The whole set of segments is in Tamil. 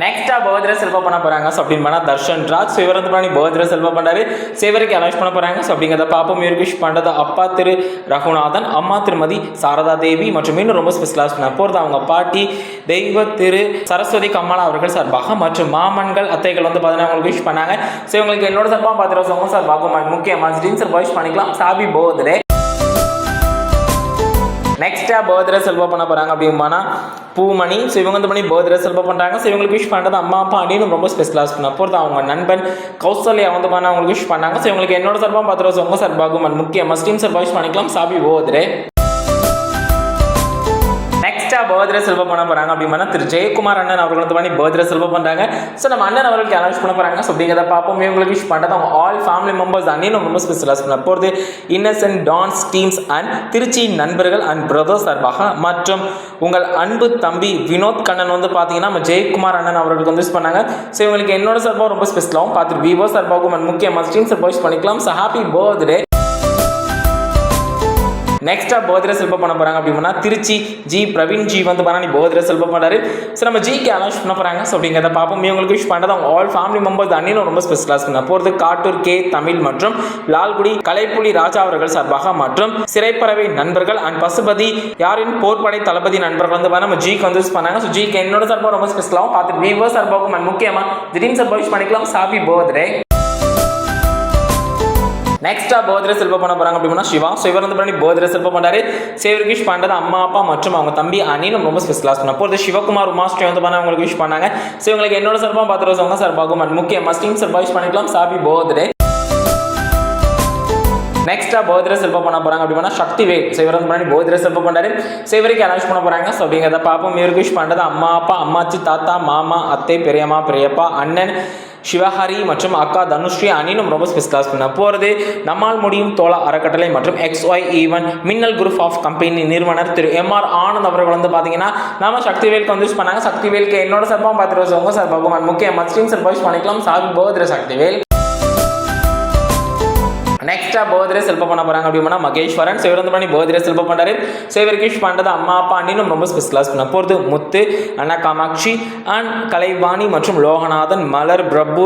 நெக்ஸ்டா பர்த்டே செல்வ பண்ண போறாங்க. ஸோ அப்படின்னு பண்ணா தர்ஷன் ராஜ். வந்து பண்ணி பர்த்டே செல்வம் பண்ணாரு இவருக்கு அனௌன்ஸ் பண்ண போறாங்க. ஸோ அப்படிங்கிறத பாப்போம் விஷ் பண்றது அப்பா திரு ரகுநாதன் அம்மா திருமதி சாரதா தேவி மற்றும் இன்னும் ரொம்ப ஸ்பெஷலாக பண்ண போகிறது அவங்க பாட்டி தெய்வ திரு சரஸ்வதி கமலா அவர்கள் சார்பாக மற்றும் மாமன்கள் அத்தைகள் வந்து பார்த்தீங்கன்னா அவங்களுக்கு விஷ் பண்ணாங்க. ஸோ இவங்களுக்கு என்னோட சார்பாக பார்த்துருவோம் சார் பாகம் முக்கியமாக ஸ்ரீன் சார் வாய்ஸ் பண்ணிக்கலாம். சாபி பர்த்டே நெக்ஸ்டா பர்த்டே செல்வா பண்ண போறாங்க அப்படிம்பானா? பூமணி. ஸோ இவங்க வந்து பண்ணி பர்த்டே செல்வா பண்றாங்க. ஸோ இவங்களுக்கு விஷ் பண்ணுறது அம்மா அப்பா அப்படின்னு ரொம்ப ஸ்பெஷலாக பண்ண போகிறது அவங்க நண்பன் கௌசல்யா வந்து பண்ண அவங்களுக்கு விஷ் பண்ணாங்க. ஸோ இவங்களுக்கு என்னோட சார்பாக பத்து ரூபா உங்க சார் பாகுமன் முக்கிய மஸ்டீம் சார் விஷ் பண்ணிக்கலாம். சாபி போதரே பர்த்டே செல்வ பண்ண போகிறாங்க அப்படின்னா திரு ஜெயக்குமார் அண்ணன் அவர்கள் வந்து பண்ணி பர்த்டே செல்வ பண்ணுறாங்க ஸோ நம்ம அண்ணன் அவர்களுக்கு அனௌன்ஸ் பண்ண போகிறாங்க ஸோ அப்படிங்கிறத பார்ப்போம். இவங்களுக்கு விஷ் பண்ணுறது அவங்க ஆல் ஃபேமிலி மெம்பர்ஸ் அண்ணனும் ரொம்ப ஸ்பெஷலாக பண்ண போகிறது innocent dance teams and Trichy நண்பர்கள் அண்ட் பிரதர்ஸ் சார்பாக மற்றும் உங்கள் அன்பு தம்பி வினோத் கண்ணன் வந்து பார்த்தீங்கன்னா நம்ம ஜெயக்குமார் அண்ணன் அவர்களுக்கு வந்து பண்ணாங்க. ஸோ இவங்களுக்கு என்னோட சார்பாக ரொம்ப ஸ்பெஷலாகவும் பார்த்துட்டு விவோ சார்பாகவும் அண்ட் முக்கியமாக ஸ்ட்ரீம் சார்பாக பண்ணிக்கலாம். ஸோ ஹாப்பி பர்த்டே நெக்ஸ்டா பர்த்டே செல்வம் பண்ண போறாங்க அப்படின்னா திருச்சி ஜி பிரவீன் ஜி வந்து பண்ணி பர்த்டே செல்வம் பண்ணாரு ஸோ நம்ம ஜிக்கு அனௌன்ஸ் பண்ண போறாங்க. ஸோ அப்படிங்கிறத பார்ப்போம். இவங்களுக்கு விஷ் பண்ணுறது அவங்க ஆல் ஃபேமிலி மெம்பர்ஸ் அண்ணிலும் ரொம்ப ஸ்பெஷலாக பண்ண போகிறது காட்டூர் கே தமிழ் மற்றும் லால்குடி கலைப்புலி ராஜா அவர்கள் சார்பாக மற்றும் சிறைப்பறவை நண்பர்கள் அண்ட் பசுபதி யாரின் போர்ப்படை தளபதி நண்பர்கள் வந்து நம்ம ஜிக்கு வந்து யூஸ் பண்ணாங்க. ஸோ ஜிக்கு என்னோட சார்பாக ரொம்ப ஸ்பெஷலாகவும் பார்த்து வீவர் சார்பாகவும் முக்கியமாக திடீர்னு சார்பாக யூஸ் பண்ணிக்கலாம். சாப்பி போதே நெக்ஸ்ட்டாக பர்த்டே செல்வம் பண்ண போகிறாங்க அப்படின்னா சிவா. ஸோ இவர் வந்து பண்ணி பர்த்டே செல்வம் பண்ணாரு சேவர் விஷ் பண்ணுறது அம்மா அப்பா மற்றும் அவங்க தம்பி அனிலும் ரொம்ப ஸ்பெஷலாக பண்ண போகிறது சிவகுமார் உமாஸ்ரீ வந்து பண்ண அவங்களுக்கு விஷ் பண்ணாங்க. ஸோ இவங்களுக்கு என்னோட சார்பாக பார்த்து வருவாங்க சார் பாகுமன் முக்கிய மஸ்டிங் சார் விஷ் பண்ணிக்கலாம். சாபி போதே நெக்ஸ்ட்டாக பர்த்டே செல்வம் பண்ண போகிறாங்க அப்படின்னா சக்தி வேல். ஸோ இவர் வந்து பண்ணி பர்த்டே செல்வம் பண்ணாரு ஸோ இவருக்கு அனௌன்ஸ் பண்ண போகிறாங்க ஸோ அப்படிங்கிறத பார்ப்போம். இவருக்கு விஷ் பண்ணுறது அம்மா அப்பா அம்மாச்சி தாத்தா மாமா அத்தை பெரியம்மா பெரியப்பா அண்ணன் சிவஹரி மற்றும் அக்கா தனுஸ்ரீ அணினும் ரொம்ப ஸ்பெஷலாக பண்ண போகிறது நம்மால் முடியும் தோழா அறக்கட்டளை மற்றும் X Y even Minnal group of company நிறுவனர் திரு எம்ஆர் ஆனந்த் அவர்கள் வந்து பார்த்தீங்கன்னா நம்ம சக்திவேலுக்கு வந்து யூஸ் பண்ணாங்க. சக்திவேலுக்கு என்னோட சர்பம் பார்த்துட்டு உங்க சார் பகவான் முக்கிய மஸ்டிங் சார் பண்ணிக்கலாம். சாபி பர்த்டே சக்திவேல். நெக்ஸ்டா போதிரே செல்ப பண்ண போறாங்க அப்படின்னா மகேஸ்வரன் சிவரந்து பண்ணி பர்த்டே செல்பம் பண்ணாரு சிவருக்கு கிஷ் பண்ணுறது அம்மா அப்பா அண்ணினும் ரொம்ப ஸ்பெஷலாக பண்ண போகிறது முத்து அண்ணா காமாட்சி அண்ட் கலைவாணி மற்றும் லோகநாதன் மலர் பிரபு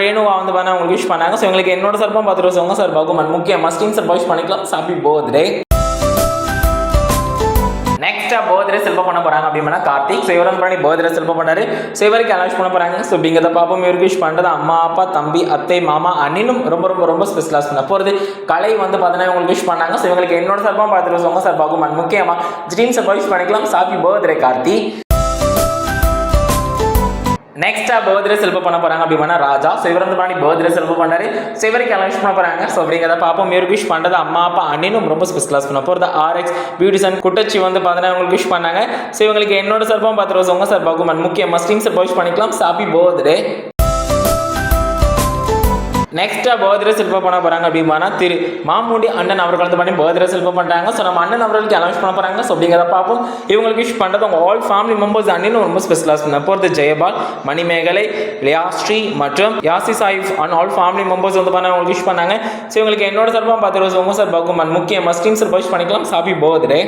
ரேணுவா வந்து பண்ண அவங்களுக்கு விஷ் பண்ணாங்க. ஸோ எங்களுக்கு என்னோட சார்பாக பார்த்துட்டு உங்க சார் பகுமன் முக்கிய மஸ்டின் சார் விஷ் பண்ணிக்கலாம் சாப்பி பர்த்டே நெக்ஸ்டா பர்த்டே செல்பம் பண்ண போறாங்க அப்படின்னா கார்த்திக். ஸோ இவர் பண்ணி பர்த்டே செல்பம் பண்ணாரு. ஸோ இவருக்கு அலாஷ் பண்ண போறாங்க. ஸோ அப்படிங்கிறத பார்ப்போம். இவருக்கு விஷ் பண்ணுறது அம்மா அப்பா தம்பி அத்தை மாமா அண்ணினும் ரொம்ப ரொம்ப ரொம்ப ஸ்பெஷலாக பண்ண போகிறது கலை வந்து பார்த்தீங்கன்னா இவங்களுக்கு விஷ் பண்ணாங்க. ஸோ இவங்களுக்கு என்னோட சார்பாக பார்த்துட்டு உங்க சார் பாகுமன் முக்கியமாக ட்ரீம் சார் விஷ் பண்ணிக்கலாம் சாப்பி பர்த்டே கார்த்தி. நெக்ஸ்டா பர்த்டே செல்பம் பண்ண போறாங்க அப்படின்னா ராஜா ஸோ இவர் வந்து பண்ணி பர்த்டே செல்பம் பண்ணாரு ஸோ இவருக்கு அனௌன்ஸ் பண்ண போறாங்க ஸோ அப்படிங்கிறத பார்ப்போம். இவருக்கு விஷ் பண்ணுறது அம்மா அப்பா அண்ணினும் ரொம்ப ஸ்பெஷலாக பண்ண போகிறது ஆர்எக்ஸ் பியூட்டிசன் குட்டச்சி வந்து பார்த்தீங்கன்னா இவங்களுக்கு விஷ் பண்ணாங்க. ஸோ இவங்களுக்கு என்னோட சார்பாக ரோஸ் உங்க சார் பாகுமன் முக்கிய மஸ்டிங் சார் விஷ் பண்ணிக்கலாம். சாப்பி பர்த்டே நெக்ஸ்ட்டாக பர்த்டே சிற்பம் பண்ண போகிறாங்க அப்படின்னா திரு மாமூடி அண்ணன் அவர்கள் வந்து பண்ணி பர்த்டே சிற்பம் பண்ணுறாங்க ஸோ நம்ம அண்ணன் அவர்களுக்கு அனௌன்ஸ் பண்ண போகிறாங்க ஸோ அப்படிங்கிறத பார்ப்போம். இவங்களுக்கு விஷ் பண்ணுறது அவங்க ஆல் ஃபேமிலி மெம்பர்ஸ் அண்ணன் ரொம்ப ஸ்பெஷலாக பண்ண போகிறது ஜெயபால் மணிமேகலை லியாஸ்ரீ மற்றும் Yasi Saif and all family members வந்து பண்ண அவங்களுக்கு விஷ் பண்ணாங்க. ஸோ இவங்களுக்கு என்னோட சார்பாக ரோஸ் உங்கள் சார் பகுமன் முக்கிய மஸ்டிங் சார் விஷ் பண்ணிக்கலாம். Happy birthday